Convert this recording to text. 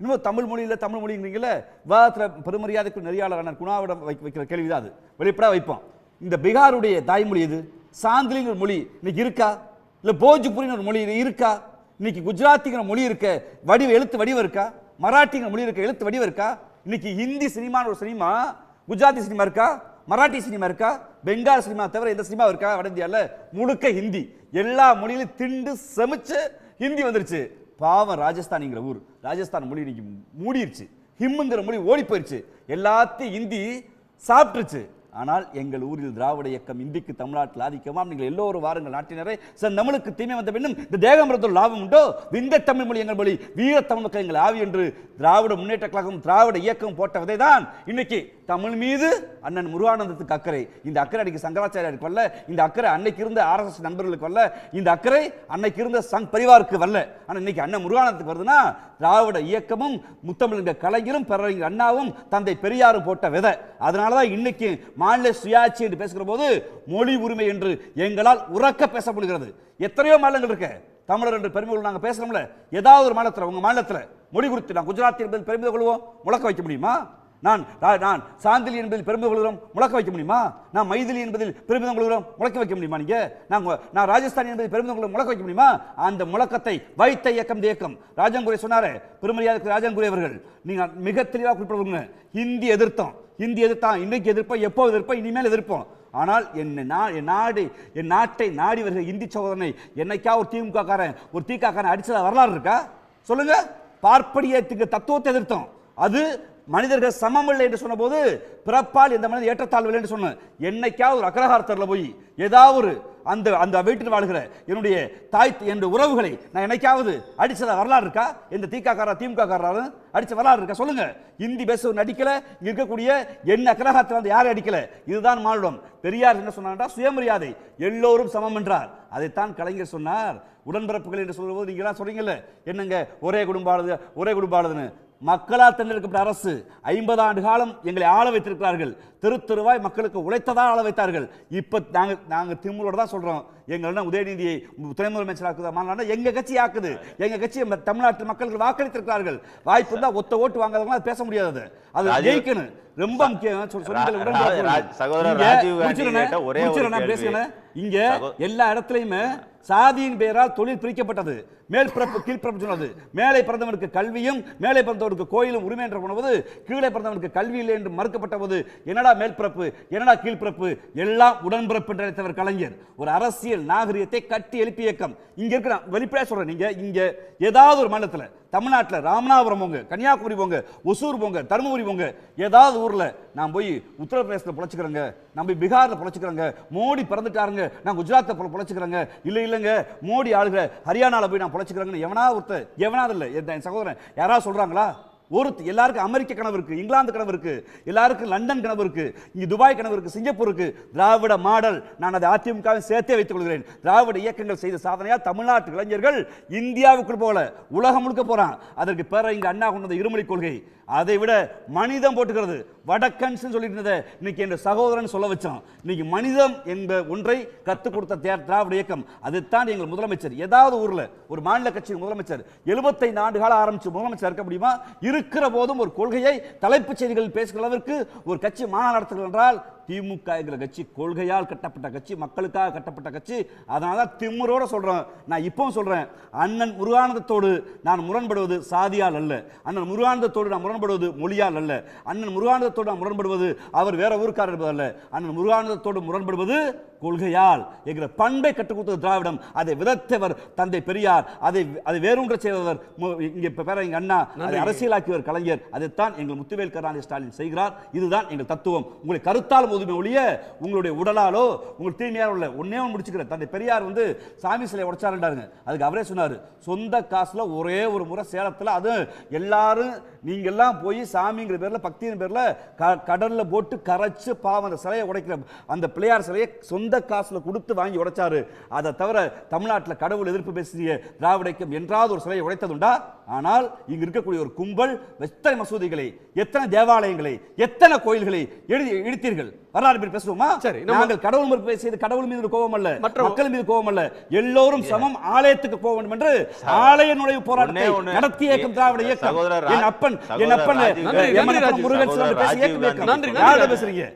இன்னும் தமிழ் மொழியில் தமிழ் மொழிங்கிறீங்களே விவாதத்தில் பெருமரியாதைக்கு நெறியாளரான குணாவிடம் வைக்க வைக்கிற கேள்விதான் அது. வெளிப்படாக வைப்போம். இந்த பீகாருடைய தாய்மொழி இது சாந்திலிங்கிற மொழி இன்னைக்கு இருக்கா? இல்லை போஜ்புரின்னு ஒரு மொழி இருக்கா? இன்னைக்கு குஜராத்திங்கிற மொழி இருக்க வடிவ எழுத்து வடிவம் இருக்கா? மராட்டிங்கிற மொழி இருக்க எழுத்து வடிவம் இருக்கா? இன்னைக்கு ஹிந்தி சினிமான்னு ஒரு சினிமா குஜராத்தி சினிமா இருக்கா? மராட்டி சினிமா இருக்கா? பெங்கால் சினிமா தவிர எந்த சினிமா இருக்கா? வட இந்தியாவில் முழுக்க ஹிந்தி. எல்லா மொழியிலும் திண்டு செமிச்சு ஹிந்தி வந்துருச்சு. பாவம் ராஜஸ்தானிங்கிற ஊர். ராஜஸ்தான் மொழி இன்னைக்கு மூடிருச்சு. ஹிம்முங்கிற மொழி ஓடி போயிடுச்சு எல்லாத்தையும் ஹிந்தி சாப்பிட்டுருச்சு. ஆனால் எங்கள் ஊரில் திராவிட இயக்கம் இந்திக்கு தமிழ்நாட்டில் ஆதிக்கமாம் நீங்கள் எல்லோரும் வாருங்கள் நாட்டினரை. சார் நம்மளுக்கு தீமை வந்த பின்னும் இந்த தேகமரத்தில் லாபம் உண்டோ? இந்த தமிழ் மொழி எங்கள் மொழி வீர தமிழ் மக்கள் எங்கள் ஆவி என்று திராவிட முன்னேற்ற கழகம் திராவிட இயக்கம் போட்ட விதைதான் இன்னைக்கு தமிழ் மீது அண்ணன் முருகானந்தத்துக்கு அக்கறை. இந்த அக்கறை அன்னைக்கு சங்கராச்சாரியாருக்கு வரல இந்த அக்கறை அன்னைக்கு இருந்த ஆர்எஸ்எஸ் நண்பர்களுக்கு வரல இந்த அக்கறை அன்னைக்கு இருந்த சங் பரிவாருக்கு வரல. ஆனால் இன்னைக்கு அண்ணன் முருகானந்தத்துக்கு வருதுன்னா திராவிட இயக்கமும் முத்தமிழ்ங்க கலைஞரும் பேரறிஞர் அண்ணாவும் தந்தை பெரியாரும் போட்ட விதை. அதனால தான் இன்னைக்கு மாநில சுயாட்சி என்று பேசுகிற போது மொழி உரிமை என்று எங்களால் உறக்க பேசப்படுகிறது எத்தனையோ மாநிலங்கள் இருக்கு. தமிழர் என்று பெருமை நாங்கள் பேசுகிறோம்ல ஏதாவது ஒரு மாநிலத்தில் உங்கள் மாநிலத்தில் மொழி குறித்து நான் குஜராத்தி என்பதில் பெருமிதம் கொள்வோம் முழக்க வைக்க முடியுமா? நான் நான் சாந்திலி என்பதில் பெருமிதம் கொள்கிறோம் முழக்க வைக்க முடியுமா? நான் மைதிலி என்பதில் பெருமிதம் கொள்கிறோம் முழக்க வைக்க முடியுமா நீங்க? நான் நான் ராஜஸ்தானி என்பதில் பெருமிதம் கொள்கிறோம் முழக்க வைக்க முடியுமா? அந்த முழக்கத்தை வைத்த இயக்கம் இந்த இயக்கம். ராஜங்குரை சொன்னாரே பெருமரியாதைக்கு ராஜங்குரை அவர்கள். நீங்கள் மிக தெளிவாக குறிப்பிடுவாங்க. ஹிந்தி எதிர்த்தம். இந்தி எதிர்த்தான் இன்னைக்கு எதிர்ப்போம் எப்போ எதிர்ப்போம் இனிமேல் எதிர்ப்போம். ஆனால் என்ன நா- என் நாடு என் நாட்டை நாடி வருகிற இந்தி சோதனை என்னைக்கா ஒரு திமுகக்காரன் ஒரு திக காரன் வரலாறு இருக்கா? சொல்லுங்க. பார்ப்பனியத்துக்கு தத்துவத்தை எதிர்த்தோம். அது மனிதர்கள் சமம் இல்லை என்று சொன்னபோது பிறப்பால் இந்த மனிதன் ஏற்றத்தாழ்வு இல்லை என்று சொன்ன என்னைக்காவது ஒரு அக்ரஹாரத்தில் போய் ஏதாவது ஒரு அந்த அந்த வீட்டில் வாழ்கிற என்னுடைய தாய் என்ற உறவுகளை நான் என்னைக்காவது அடிச்சதா வரலாறு இருக்கா? இந்த திக திமுக காரா அடித்த வரலாறு இருக்கா? சொல்லுங்க. இந்தி பேச நடிக்கல அடிக்கலை இருக்கக்கூடிய என்ன அக்ரஹாரத்தில் வந்து யாரும் அடிக்கல? இதுதான் மானுடம். பெரியார் என்ன சொன்னார்டா சுயமரியாதை எல்லோரும் சமம் என்றார். அதைத்தான் கலைஞர் சொன்னார். உடன்பிறப்புகள் என்று சொல்லும்போது நீங்களாம் சொல்றீங்கல்ல என்னங்க ஒரே குடும்பாளுது ஒரே குடும்பாளுதுன்னு மக்களால் தேர்ந்தெடுக்கப்பட்ட அரசு ஐம்பது ஆண்டு காலம் எங்களை ஆள வைத்திருக்கிறார்கள். தெரு தெருவாய் மக்களுக்கு உழைத்ததா ஆள வைத்தார்கள். இப்ப நாங்க நாங்க திமுக தான் சொல்றோம். எங்க உதயநிதியை துணை முதலமைச்சராக்குதா? மாநாடு எங்க கட்சி ஆக்குது? எங்க கட்சி தமிழ்நாட்டு மக்களுக்கு வாக்களித்திருக்கிறார்கள். வாய்ப்பு இருந்தா ஒத்த ஓட்டு வாங்காதவங்க அது பேச முடியாது. அது ஜெயிக்கணும். ரொம்ப முக்கியம். சகோதரர் ஒரே. பேசுகிறேன். இங்க எல்லா இடத்துலயுமே சாதியின் பெயரால் தொழில் பிரிக்கப்பட்டது. மேல் பிறப்பு கீழ் பிறப்பு சொன்னது. மேலே பிறந்தவனுக்கு கல்வியும் மேலே பிறந்தவனுக்கு கோயிலும் உரிமை என்று போனது கீழே பிறந்தவனுக்கு கல்வி இல்லை என்று மறுக்கப்பட்ட போது என்னடா மேல் பிறப்பு என்னடா கீழ் பிறப்பு? எல்லாம் உடன்பிறப்பு என்று அழைத்தவர் கலைஞர். ஒரு அரசியல் நாகரிகத்தை கட்டி எழுப்பி இயக்கம். இங்க இருக்கிற வெளிப்படையா சொல்றேன் நீங்க இங்க ஏதாவது ஒரு மாநிலத்துல தமிழ்நாட்டில் ராமநாதபுரம் போங்க கன்னியாகுமரி போங்க ஒசூர் போங்க தருமபுரி போங்க ஏதாவது ஊர்ல நான் போய் உத்தரப்பிரதேசத்தில் பொழைச்சிக்கிறேங்க நான் போய் பீகார்ல பொழைச்சிக்கிறேங்க மோடி பிறந்துட்டாருங்க நான் குஜராத்தை பொ- இல்லை இல்ல இல்லைங்க மோடி ஆளுகிற ஹரியானாவில் போய் நான் பொழைச்சிக்கிறேங்கன்னு எவனா ஒருத்தர் எவனா இல்லை. என் சகோதரன் யாராவது சொல்றாங்களா? ஒரு எல்லாருக்கும் அமெரிக்க கனவு இருக்கு இங்கிலாந்து கனவு இருக்கு எல்லாருக்கும் லண்டன் கனவு இருக்கு இங்க துபாய் கனவு இருக்கு சிங்கப்பூர் இருக்கு. திராவிட மாடல் நான் அதை அதிமுகவை சேர்த்தே வைத்துக் கொள்கிறேன். திராவிட இயக்கங்கள் செய்த சாதனையா தமிழ்நாட்டு இளைஞர்கள் இந்தியாவுக்குள் போல உலகம் முழுக்க போறான். அதற்கு பேர இங்க அண்ணா கொண்ட இருமொழி கொள்கை அதை விட மனிதம் போட்டுக்கிறது. வடக்கன்ஸ் சொல்லிட்டு இருந்ததை இன்னைக்கு என் சகோதரன் சொல்ல வச்சோம் இன்னைக்கு மனிதம் என்ற ஒன்றை கற்றுக் கொடுத்த தே- திராவிட இயக்கம். அதுதான் எங்கள் முதலமைச்சர். ஏதாவது ஊரில் ஒரு மாநில கட்சியின் முதலமைச்சர் 75 ஆண்டு காலம் ஆரம்பிச்சு முதலமைச்சர் இருக்க முடியுமா? இருக்கிற போதும் ஒரு கொள்கையை தலைப்புச் செய்திகளில் பேசுகிற அளவிற்கு ஒரு கட்சி மாநாடு நடத்துகிறது என்றால் திமுக கட்சி கொள்கையால் கட்டப்பட்ட கட்சி மக்களுக்காக கட்டப்பட்ட கட்சி. அதனால தான் திமுறோட சொல்றேன் நான் இப்பவும் சொல்றேன். அண்ணன் முருகானந்தத்தோடு நான் முரண்படுவது சாதியால் அல்ல. அண்ணன் முருகானந்தத்தோடு நான் முரண்படுவது மொழியால் அல்ல. அண்ணன் முருகானந்தத்தோடு நான் முரண்படுவது அவர் வேற ஊருக்காரர் என்பதல்ல அண்ணன் முருகானந்தத்தோடு முரண்படுவது கொள்கையால் என்கிற பண்பை கற்றுக் கொடுத்தது திராவிடம். அதை விதத்தவர் தந்தை பெரியார். அதை அதை வேரூன்ற செய்தவர் இங்க பேர எங்க அண்ணா. அதை அரசியலாக்கியவர் கலைஞர். அதைத்தான் எங்கள் முத்துவேல் கருணாநிதி ஸ்டாலின் செய்கிறார். இதுதான் எங்கள் தத்துவம். உங்களை கருத்தால் உதவி ஒழிய உங்களுடைய உடலாலோ உங்கள் தீமையால் உள்ள ஒன்னே ஒன்று முடிச்சுக்கிறேன். தந்தை பெரியார் வந்து சாமி சிலை உடைச்சாருண்டாருங்க அதுக்கு அவரே சொன்னாரு சொந்த காசுல ஒரே ஒரு முறை சேலத்துல அது எல்லாரும் நீங்க எல்லாம் போய் சாமிங்கிற பேர்ல பக்தியின் பேர்ல க- கடல்ல போட்டு கரைச்சு பாவம் அந்த சிலையை உடைக்கிற அந்த பிள்ளையார் சிலையை சொந்த சொந்த காசுல கொடுத்து வாங்கி உடைச்சாரு. அதை தவிர தமிழ்நாட்டுல கடவுள் எதிர்ப்பு பேசிய திராவிட இயக்கம் என்றாவது ஒரு சிலையை உடைத்ததுண்டா? ஆனால் இங்க இருக்கக்கூடிய ஒரு கும்பல் எத்தனை மசூதிகளை எத்தனை தேவாலயங்களை எத்தனை கோயில்களை எழுதி இடித்தீர்கள்? வரலாறு பற்றி பேசுவோமா? சரி, நாங்கள் கடவுள் மறுப்பு பேசியது கடவுள் மீது கோபம் அல்ல மற்ற- மக்கள் மீது கோபம் அல்ல. எல்லோரும் சமம் ஆலயத்துக்கு போக வேண்டும் என்று ஆலய நுழைவு போராட்டத்தை. நடத்திய இயக்கம் திராவிட இயக்கம். என் அப்பன் என் அப்பன் முருகன். பேசுறீங்க?